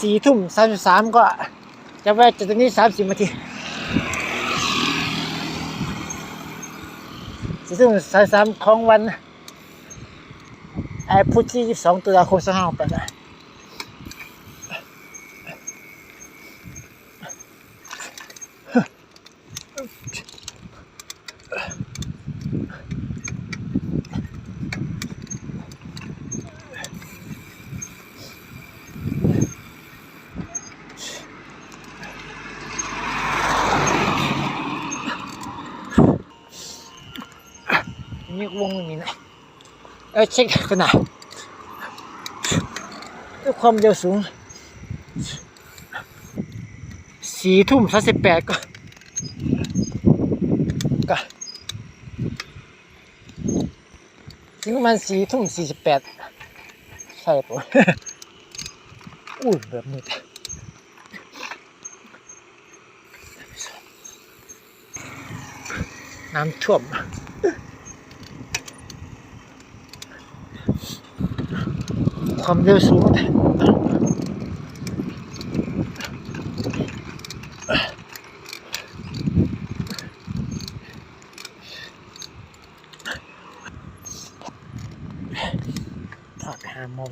สี่ทุ่มสามสิบสามก็จะแวะจุดนี้สามสิบนาทีสี่ทุ่มสามสามของวันไอ้พุธที่ยี่สิบสองตุลาคมสองห้าหกแปด นี่วงนี้นะเออเช็คขนาดด้วยความเร็วสูงสี่ทุ่มสามสิบแปดก็ก็ถึงประมาณสี่ทุ่มสี่สิบแปดใช่ปะอุ้ยแบบนี้น้ำท่วม ความเร็วสูงถอดหาโมง